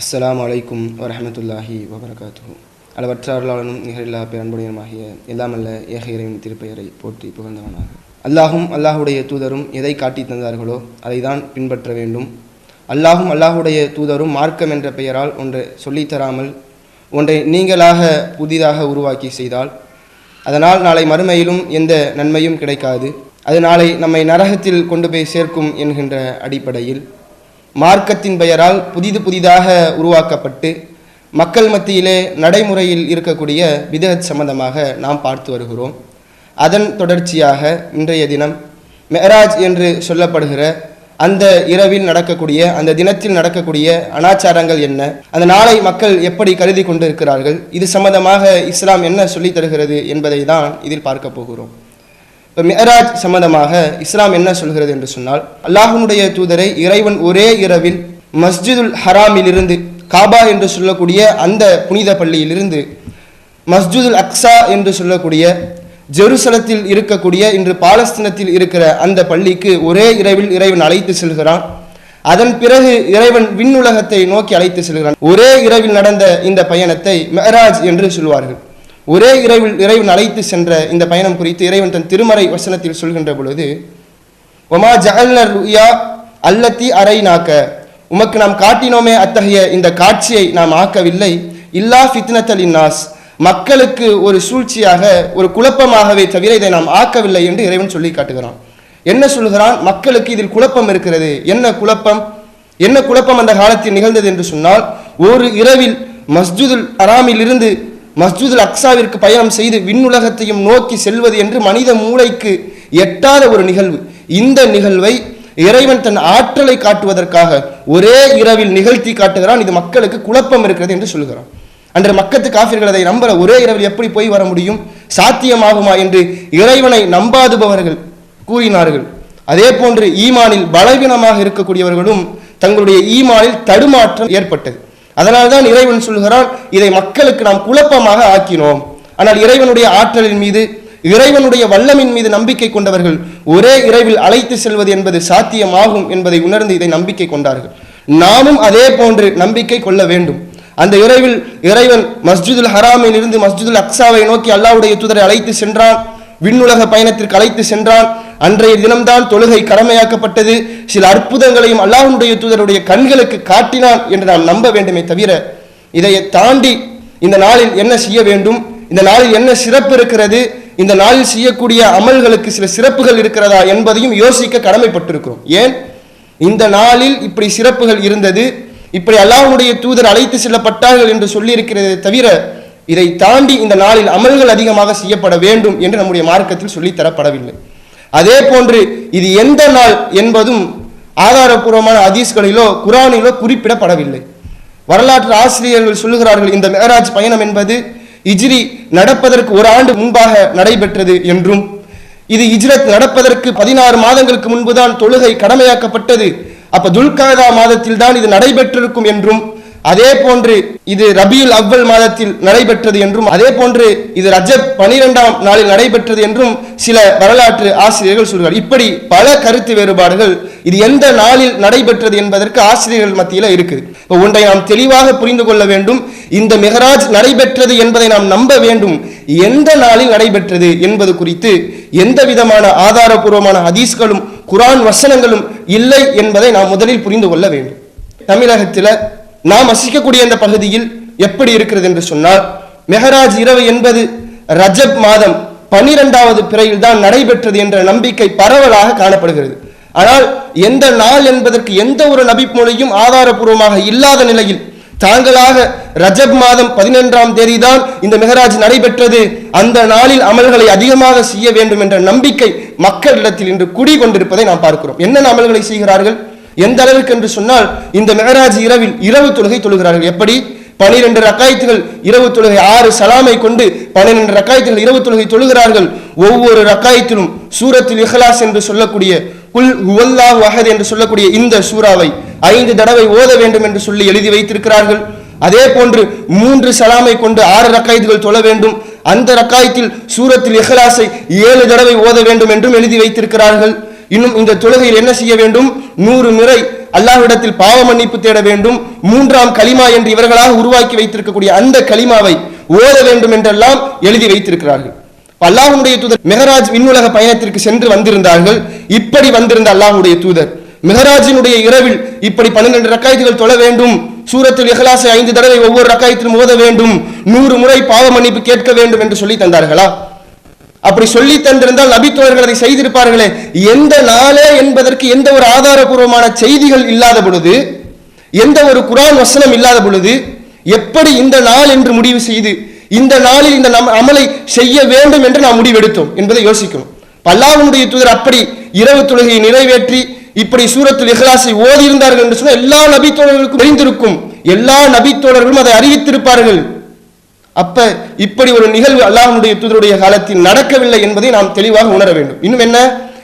அஸ்லாம் வலைக்கும் வரமத்துல்லாஹி வபரகாத்து அளவற்ற அருளாளனும் நிகரில்லா பேரன்புடையனுமாகிய எல்லாமல்ல ஏக இறைவன் திருப்பெயரை போற்றி புகழ்ந்தவனாக. அல்லாஹும் அல்லாஹுடைய தூதரும் எதை காட்டி தந்தார்களோ அதை தான் பின்பற்ற வேண்டும். அல்லாஹும் அல்லாஹுடைய தூதரும் மார்க்கம் என்ற பெயரால் ஒன்றை சொல்லித் தராமல் ஒன்றை நீங்களாக புதிதாக உருவாக்கி செய்தால் அதனால் நாளை மறுமையிலும் எந்த நன்மையும் கிடைக்காது. அது நாளை நம்மை நரகத்தில் கொண்டு போய் சேர்க்கும் என்கின்ற அடிப்படையில் மார்க்கத்தின் பெயரால் புதிது புதிதாக உருவாக்கப்பட்டு மக்கள் மத்தியிலே நடைமுறையில் இருக்கக்கூடிய விதத் சம்பந்தமாக நாம் பார்த்து வருகிறோம். அதன் தொடர்ச்சியாக இன்றைய தினம் மெஹராஜ் என்று சொல்லப்படுகிற அந்த இரவில் நடக்கக்கூடிய அந்த தினத்தில் நடக்கக்கூடிய அனாச்சாரங்கள் என்ன அந்த நாளை மக்கள் எப்படி கருதி கொண்டிருக்கிறார்கள் இது சம்பந்தமாக இஸ்லாம் என்ன சொல்லித் தருகிறது என்பதை தான் இதில் பார்க்க போகிறோம். இப்போ மிஹராஜ் சம்பந்தமாக இஸ்லாம் என்ன சொல்கிறது என்று சொன்னால் அல்லாஹனுடைய தூதரை இறைவன் ஒரே இரவில் மஸ்ஜிதுல் ஹராமிலிருந்து காபா என்று சொல்லக்கூடிய அந்த புனித பள்ளியிலிருந்து மஸ்ஜிதுல் அக்ஸா என்று சொல்லக்கூடிய ஜெருசலத்தில் இருக்கக்கூடிய இன்று பாலஸ்தீனத்தில் இருக்கிற அந்த பள்ளிக்கு ஒரே இரவில் இறைவன் அழைத்து செல்கிறான். அதன் பிறகு இறைவன் விண்ணுலகத்தை நோக்கி அழைத்து செல்கிறான். ஒரே இரவில் நடந்த இந்த பயணத்தை மெஹராஜ் என்று சொல்வார்கள். ஒரே இறைவில் இறைவன் அழைத்து சென்ற இந்த பயணம் குறித்து இறைவன் தன் திருமறை வசனத்தில் சொல்கின்ற பொழுது ஒமா ஜஅல்னர் ருயா அல்லத்தி அரை நாக்க உமக்கு நாம் காட்டினோமே அத்தகைய இந்த காட்சியை நாம் ஆக்கவில்லை. இல்லா ஃபித்னத்தல் இன்னாஸ் மக்களுக்கு ஒரு சூழ்ச்சியாக ஒரு குழப்பமாகவே தவிர இதை நாம் ஆக்கவில்லை என்று இறைவன் சொல்லி காட்டுகிறான். என்ன சொல்கிறான்? மக்களுக்கு இதில் குழப்பம் இருக்கிறது. என்ன குழப்பம்? என்ன குழப்பம் அந்த காலத்தில் நிகழ்ந்தது என்று சொன்னால் ஒரு இரவில் மஸ்ஜிதுல் அராமில் இருந்து மஸ்ஜிதுல் அக்ஸாவிற்கு பயணம் செய்து விண்ணுலகத்தையும் நோக்கி செல்வது என்று மனித மூளைக்கு எட்டாத ஒரு நிகழ்வு. இந்த நிகழ்வை இறைவன் தன் ஆற்றலை காட்டுவதற்காக ஒரே இரவில் நிகழ்த்தி காட்டுகிறான். இது மக்களுக்கு குழப்பம் இருக்கிறது என்று சொல்கிறான். அன்று மக்கத்து காஃபிர்கள் அதை நம்பல ஒரே இரவில் எப்படி போய் வர முடியும்? சாத்தியமாகுமா என்று இறைவனை நம்பாதுபவர்கள் கூறினார்கள். அதே போன்று ஈமானில் பலவீனமாக இருக்கக்கூடியவர்களும் தங்களுடைய ஈமானில் தடுமாற்றம் ஏற்பட்டது. அதனால்தான் இறைவன் சொல்கிறான் இதை மக்களுக்கு நாம் குழப்பமாக ஆக்கினோம். ஆனால் இறைவனுடைய ஆற்றலின் மீது இறைவனுடைய வல்லமின் மீது நம்பிக்கை கொண்டவர்கள் ஒரே இரவில் அழைத்து செல்வது என்பது சாத்தியமாகும் என்பதை உணர்ந்து இதை நம்பிக்கை கொண்டார்கள். நாமும் அதே போன்று நம்பிக்கை கொள்ள வேண்டும். அந்த இறைவில் இறைவன் மஸ்ஜிதுல் ஹராமில் இருந்து மஸ்ஜிதுல் அக்ஸாவை நோக்கி அல்லாவுடைய தூதரை அழைத்து சென்றான். விண்ணுலக பயணத்திற்கு அழைத்து சென்றான். அன்றைய தினம்தான் தொழுகை கடமையாக்கப்பட்டது. சில அற்புதங்களையும் அல்லாஹனுடைய தூதருடைய கண்களுக்கு காட்டினான் என்று நாம் நம்ப வேண்டுமே தவிர இதை தாண்டி இந்த நாளில் என்ன செய்ய வேண்டும்? இந்த நாளில் என்ன சிறப்பு இருக்கிறது? இந்த நாளில் செய்யக்கூடிய அமல்களுக்கு சில சிறப்புகள் இருக்கிறதா என்பதையும் யோசிக்க கடமைப்பட்டிருக்கிறோம். ஏன்? இந்த நாளில் இப்படி சிறப்புகள் இருந்தது. இப்படி அல்லாஹுடைய தூதர் அழைத்து செல்லப்பட்டார்கள் என்று சொல்லியிருக்கிறதே தவிர இதை தாண்டி இந்த நாளில் அமல்கள் அதிகமாக செய்யப்பட வேண்டும் என்று நம்முடைய மார்க்கத்தில் சொல்லித்தரப்படவில்லை. அதே போன்று இது எந்த நாள் என்பதும் ஆதாரபூர்வமான அதீஸ்களிலோ குரானிலோ குறிப்பிடப்படவில்லை. வரலாற்று ஆசிரியர்கள் சொல்லுகிறார்கள் இந்த மேராஜ் பயணம் என்பது இஜ்ரி நடப்பதற்கு ஒரு ஆண்டு முன்பாக நடைபெற்றது என்றும் இது இஜ்ரத் நடப்பதற்கு பதினாறு மாதங்களுக்கு முன்புதான் தொழுகை கடமையாக்கப்பட்டது அப்ப துல்காதா மாதத்தில் தான் இது நடைபெற்றிருக்கும் என்றும் அதே போன்று இது ரபியுல் அவ்வல் மாதத்தில் நடைபெற்றது என்றும் அதே போன்று இது ரஜப் பனிரெண்டாம் நாளில் நடைபெற்றது என்றும் சில வரலாற்று ஆசிரியர்கள் சொல்கிறார் இப்படி பல கருத்து வேறுபாடுகள் இது எந்த நாளில் நடைபெற்றது என்பதற்கு ஆசிரியர்கள் மத்தியில் இருக்குது இப்போ ஒன்றை நாம் தெளிவாக புரிந்து கொள்ள வேண்டும். இந்த மெஹராஜ் நடைபெற்றது என்பதை நாம் நம்ப வேண்டும். எந்த நாளில் நடைபெற்றது என்பது குறித்து எந்த விதமான ஆதாரபூர்வமான ஹதீஸ்களும் குரான் வசனங்களும் இல்லை என்பதை நாம் முதலில் புரிந்து கொள்ள வேண்டும். தமிழகத்தில் நாம் வசிக்கக்கூடிய இந்த பகுதியில் எப்படி இருக்கிறது என்று சொன்னால் மெஹராஜ் இரவு என்பது ரஜப் மாதம் பனிரெண்டாவது பிறையில் தான் நடைபெற்றது என்ற நம்பிக்கை பரவலாக காணப்படுகிறது. ஆனால் எந்த நாள் என்பதற்கு எந்த ஒரு நபி மொழியும் ஆதாரபூர்வமாக இல்லாத நிலையில் தாங்களாக ரஜப் மாதம் பதினொன்றாம் தேதி தான் இந்த மெஹராஜ் நடைபெற்றது. அந்த நாளில் அமல்களை அதிகமாக செய்ய வேண்டும் என்ற நம்பிக்கை மக்களிடத்தில் இன்று குடிகொண்டிருப்பதை நாம் பார்க்கிறோம். என்னென்ன அமல்களை செய்கிறார்கள்? எந்த அளவுக்கு என்று சொன்னால் இந்த மெகராஜ் இரவில் இரவு தொழுகை தொழுகிறார்கள். எப்படி? பனிரெண்டு ரக்காயத்துகள் இரவு தொழுகை ஆறு சலாமை கொண்டு பனிரெண்டு ரக்காயத்துகள் இரவு தொழுகை தொழுகிறார்கள். ஒவ்வொரு ரக்காயத்திலும் சூரத்தில் இஹ்லாஸ் என்று சொல்லக்கூடிய குல் ஹுவல்லாஹு அஹத் என்று சொல்லக்கூடிய இந்த சூறாவை ஐந்து தடவை ஓத வேண்டும் என்று சொல்லி எழுதி வைத்திருக்கிறார்கள். அதே போன்று மூன்று சலாமை கொண்டு ஆறு ரக்காயத்துகள் தொழ வேண்டும். அந்த ரக்காயத்தில் சூரத்தில் இஹ்லாஸை ஏழு தடவை ஓத வேண்டும் என்றும் எழுதி வைத்திருக்கிறார்கள். இன்னும் இந்த தொழுகையில் என்ன செய்ய வேண்டும்? நூறு முறை அல்லாஹ்விடத்தில் பாவ மன்னிப்பு தேட வேண்டும். மூன்றாம் கலிமா என்று இவர்களாக உருவாக்கி வைத்திருக்கக்கூடிய அந்த கலிமாவை ஓத வேண்டும் என்றெல்லாம் எழுதி வைத்திருக்கிறார்கள். அல்லாஹ்வுடைய தூதர் மெஹராஜ் விண்ணுலக பயணத்திற்கு சென்று வந்திருந்தார்கள். இப்படி வந்திருந்த அல்லாஹுடைய தூதர். மெஹராஜினுடைய இரவில் இப்படி பன்னிரண்டு ரக்காயத்துகள் தொழ வேண்டும். சூரத்தில் இஹ்லாஸை ஐந்து தடவை ஒவ்வொரு ரக்காயத்திலும் ஓத வேண்டும். நூறு முறை பாவ மன்னிப்பு கேட்க வேண்டும் என்று சொல்லி தந்தார்களா? அப்படி சொல்லி தந்திருந்தால் நபித்தோழர்கள் அதை செய்திருப்பார்களே. எந்த நாளே என்பதற்கு எந்த ஒரு ஆதாரபூர்வமான செய்திகள் இல்லாத பொழுது எந்த ஒரு குரான் வசனம் இல்லாத பொழுது எப்படி இந்த நாள் என்று முடிவு செய்து இந்த நாளில் இந்த நம் அமலை செய்ய வேண்டும் என்று நாம் முடிவெடுத்தோம் என்பதை யோசிக்கணும். பல்லாவுடைய தூதர் அப்படி இரவு தொழுகையை நிறைவேற்றி இப்படி சூரத்தில் இஹ்லாசை ஓதி இருந்தார்கள் என்று சொன்னால் எல்லா நபித்தோழர்களுக்கும் தெரிந்திருக்கும். எல்லா நபித்தோழர்களும் அதை அறிவித்திருப்பார்கள். அப்ப இப்படி ஒரு நிகழ்வு அல்லாஹனுடைய தூதருடைய காலத்தில் நடக்கவில்லை என்பதை நாம் தெளிவாக உணர வேண்டும். இன்னும் என்ன?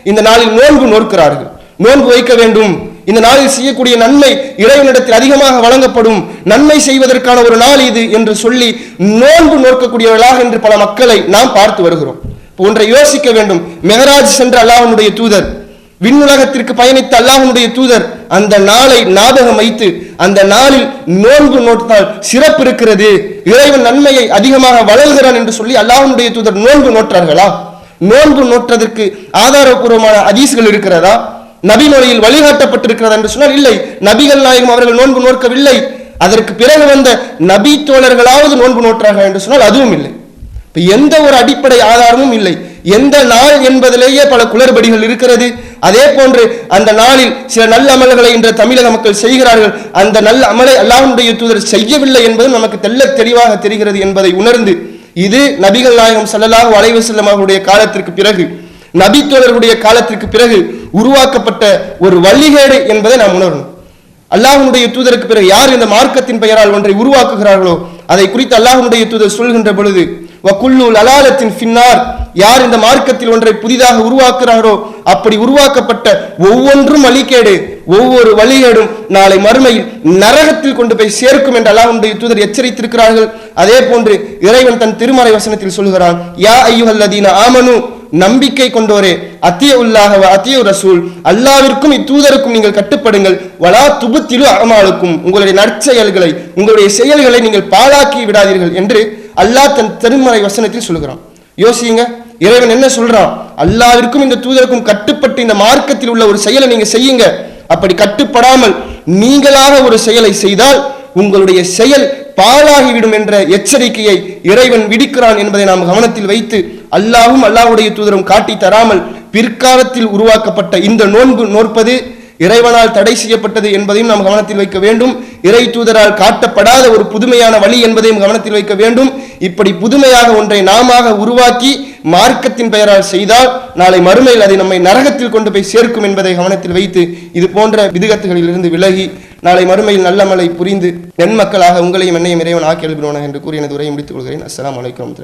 இந்த நாளில் நோன்பு நோக்கிறார்கள் நோன்பு வைக்க வேண்டும். இந்த நாளில் செய்யக்கூடிய நன்மை இறைவனிடத்தில் அதிகமாக வழங்கப்படும். நன்மை செய்வதற்கான ஒரு நாள் இது என்று சொல்லி நோன்பு நோக்கக்கூடியவர்களாக என்று பல மக்களை நாம் பார்த்து வருகிறோம். ஒன்றை யோசிக்க வேண்டும். மெஹராஜ் சென்ற அல்லாஹனுடைய தூதர் விண்ணுலகத்திற்கு பயணித்த அல்லாஹனுடைய தூதர் அந்த நாளை ஞாபகம் வைத்து அந்த நாளில் நோன்பு நோட்டால் சிறப்பு இருக்கிறது இறைவன் நன்மையை அதிகமாக வளர்கிறான் என்று சொல்லி அல்லாஹனுடைய தூதர் நோன்பு நோற்றார்களா? நோன்பு நோற்றதற்கு ஆதாரபூர்வமான அதீஸ்கள் இருக்கிறதா? நபிமொழியில் வழிகாட்டப்பட்டிருக்கிறதா என்று சொன்னால் இல்லை. நபிகள் நாயகம் அவர்கள் நோன்பு நோக்கவில்லை அதற்கு பிறகு வந்த நபி தோழர்களாவது நோன்பு நோற்றார்கள் என்று சொன்னால் அதுவும் இல்லை. இப்ப எந்த ஒரு அடிப்படை ஆதாரமும் இல்லை. எந்த நாள் என்பதிலேயே பல குளறுபடிகள் இருக்கிறது. அதே போன்று அந்த நாளில் சில நல்ல அமல்களை இன்று தமிழக மக்கள் செய்கிறார்கள். அந்த நல்ல அமலை அல்லாஹ்வுடைய தூதர் செய்யவில்லை என்பது நமக்கு தெல்ல தெளிவாக தெரிகிறது என்பதை உணர்ந்து இது நபிகள் நாயகம் செல்லலாக வளைவு செல்லும் அவர்களுடைய காலத்திற்கு பிறகு நபி தோழர்களுடைய காலத்திற்கு பிறகு உருவாக்கப்பட்ட ஒரு வழிகேடு என்பதை நாம் உணரணும். அல்லாஹனுடைய தூதருக்கு பிறகு யார் இந்த மார்க்கத்தின் பெயரால் ஒன்றை உருவாக்குகிறார்களோ அதை குறித்து அல்லாஹனுடைய தூதர் சொல்கின்ற பொழுது வக்குல்லு அலாலத்தின் பின்னார் யார் இந்த மார்க்கத்தில் ஒன்றை புதிதாக உருவாக்குறாரோ அப்படி உருவாக்கப்பட்ட ஒவ்வொன்றும் வழிகேடு ஒவ்வொரு வழிகேடும் நாளை மறுமையில் நரகத்தில் கொண்டு போய் சேர்க்கும் என்று அல்லாஹ் தூதர் எச்சரித்திருக்கிறார்கள். அதே போன்று இறைவன் தன் திருமறை வசனத்தில் சொல்கிறான் யா ஐயுஹல்லதீன ஆமனு நம்பிக்கை கொண்டோரே அத்திய உள்ளாக அத்திய ரசூல் அல்லாவிற்கும் இத்தூதருக்கும் நீங்கள் கட்டுப்படுங்கள் வலா துபுத்திலு அமாலுக்கும் உங்களுடைய நற்செயல்களை உங்களுடைய செயல்களை நீங்கள் பாழாக்கி விடாதீர்கள் என்று அல்லாஹ் தன் திருமறை வசனத்தில் சொல்கிறான் யோசிங்க இறைவன் என்ன சொல்றான்? அல்லாவிற்கும் இந்த தூதருக்கும் கட்டுப்பட்டு இந்த மார்க்கத்தில் உள்ள ஒரு செயலை நீங்க செய்யுங்க. அப்படி கட்டுப்படாமல் நீங்களாக ஒரு செயலை செய்தால் உங்களுடைய செயல் பாழாகிவிடும் என்ற எச்சரிக்கையை இறைவன் விடுக்கிறான் என்பதை நாம் கவனத்தில் வைத்து அல்லாவும் அல்லாவுடைய தூதரும் காட்டி தராமல் பிற்காலத்தில் உருவாக்கப்பட்ட இந்த நோன்பு நோற்பது இறைவனால் தடை செய்யப்பட்டது என்பதையும் நாம் கவனத்தில் வைக்க வேண்டும். இறை தூதரால் காட்டப்படாத ஒரு புதுமையான வழி என்பதையும் கவனத்தில் வைக்க வேண்டும். இப்படி புதுமையாக ஒன்றை நாமாக உருவாக்கி மார்க்கத்தின் பெயரால் செய்தால் நாளை மறுமையில் அதை நம்மை நரகத்தில் கொண்டு போய் சேர்க்கும் என்பதை கவனத்தில் வைத்து இது போன்ற விதுகத்துகளிலிருந்து விலகி நாளை மறுமையில் நல்ல மழை புரிந்து நன்மக்களாக உங்களையும் என்னையும் இறைவன் ஆக்கி எழுப்பினோன என்று கூறி எனது உரையை முடித்துக் கொள்கிறேன். அஸ்லாம் வலைக்கம்